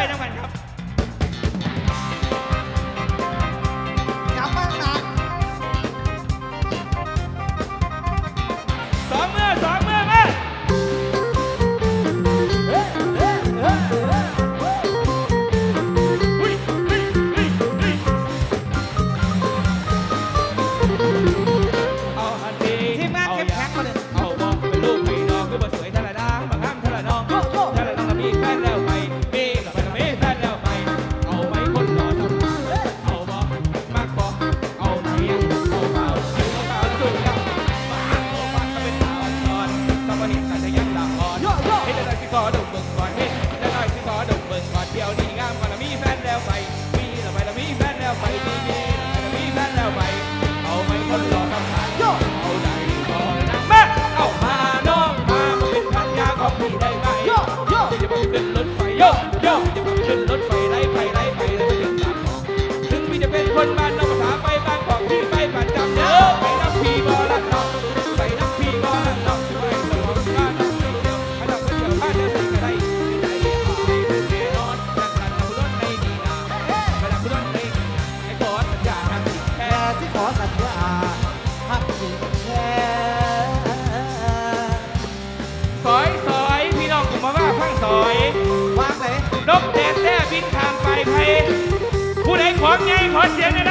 ไปทั้งวันครับ 好喜羊羊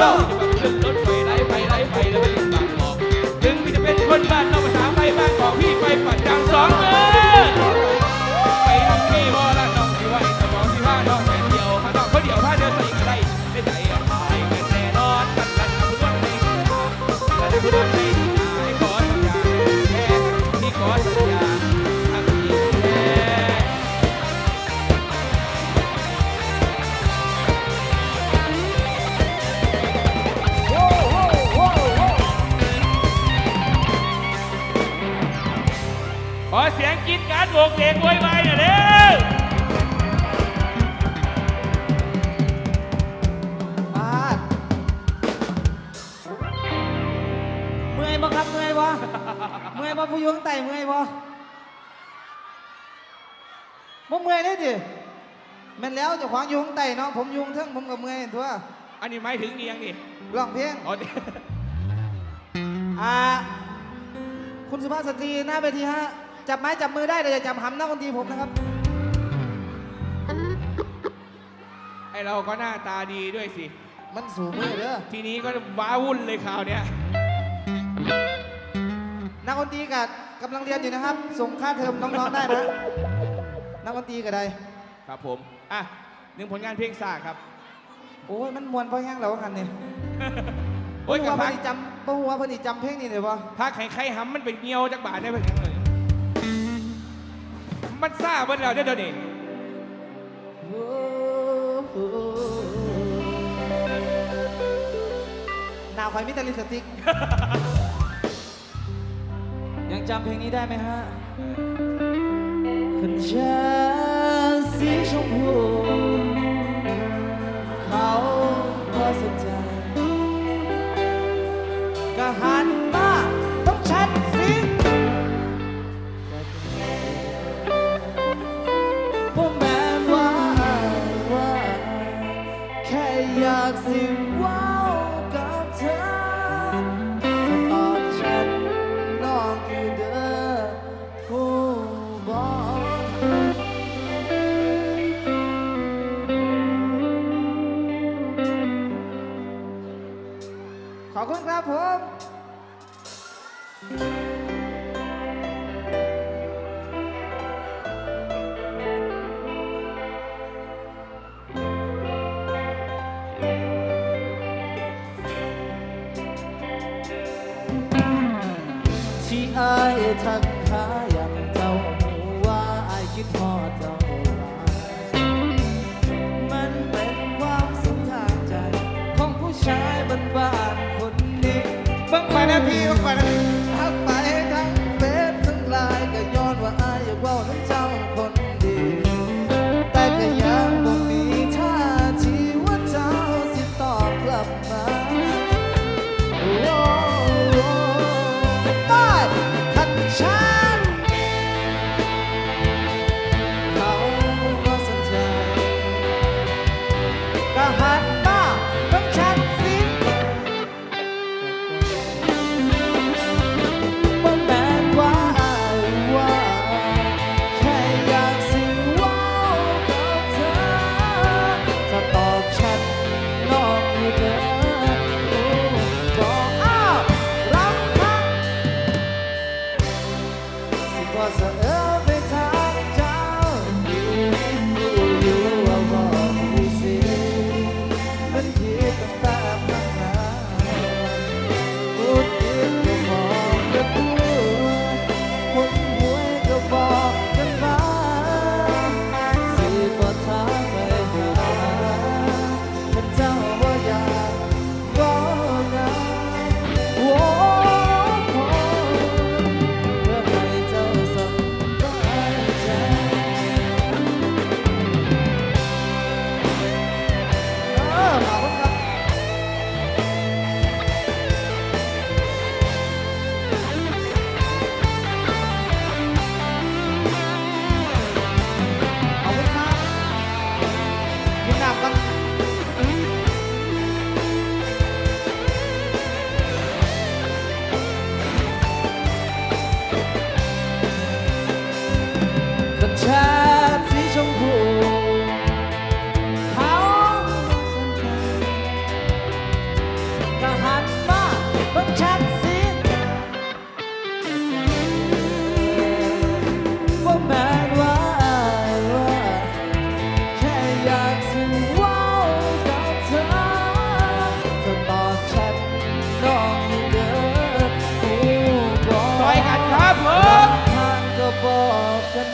야! ยู่งใต้เมื่อยบ่บ่เมื่อยได้ดิแม่นแล้วจะาของยู่งใต้เนาะผมยู่ข้งเทิงผมกับเมื่อยทั่วอันนี้ไม่ถึงเอียงนี่ลองเพียงอ๋ออ่าคุณสุภาพสตรีหน้าเวทีฮะจับไม้จับมือได้แต่อย่าจับหำหน้าคนดีผมนะครับ ไอเราก็หน้าตาดีด้วยสิ มันสูงเลยเด้อทีนี้ก็ว้าวุ่นเลยคราวเนี้ย นักดนตรีกับกำลังเรียนอยู่นะครับ ส่งค่าเทอมน้องๆได้นะ นักดนตรีก็ได้ครับผม อะหนึ่งผลงานเพลงซ่าครับ โอ้ยมันมวนเพราะแห้งแล้วกันเนี่ยโอ้ยกับเพิ่พันกสิจำป้าหัวเพิ่นสิจำเพลงนี้เลยวะพักไข่ไข่หำมันเป็นเงียวจากบาทได้เพิ่งยังเลย มันซ่าเบิ้แล้วเดี๋ยวนี้โอ้โหหนาวไฟมิตรลิปสติก ยังจำเพลงนี้ได้ไหมฮะขันชาสีชมพู ครับผมที่อายทักหาย เบิ่งไป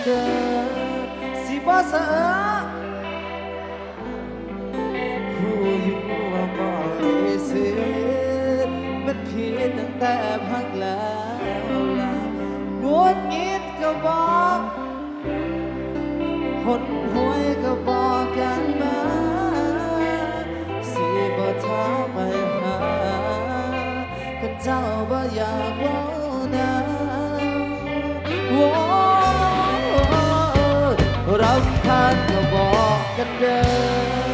บอกกันเด้อสิบ่เสอผู้อยู่ว่าบ่มีสิทธิ์มันผิดตั้งแต่พักแล้วล่ะงวดงิดก็บอก กันเด้อ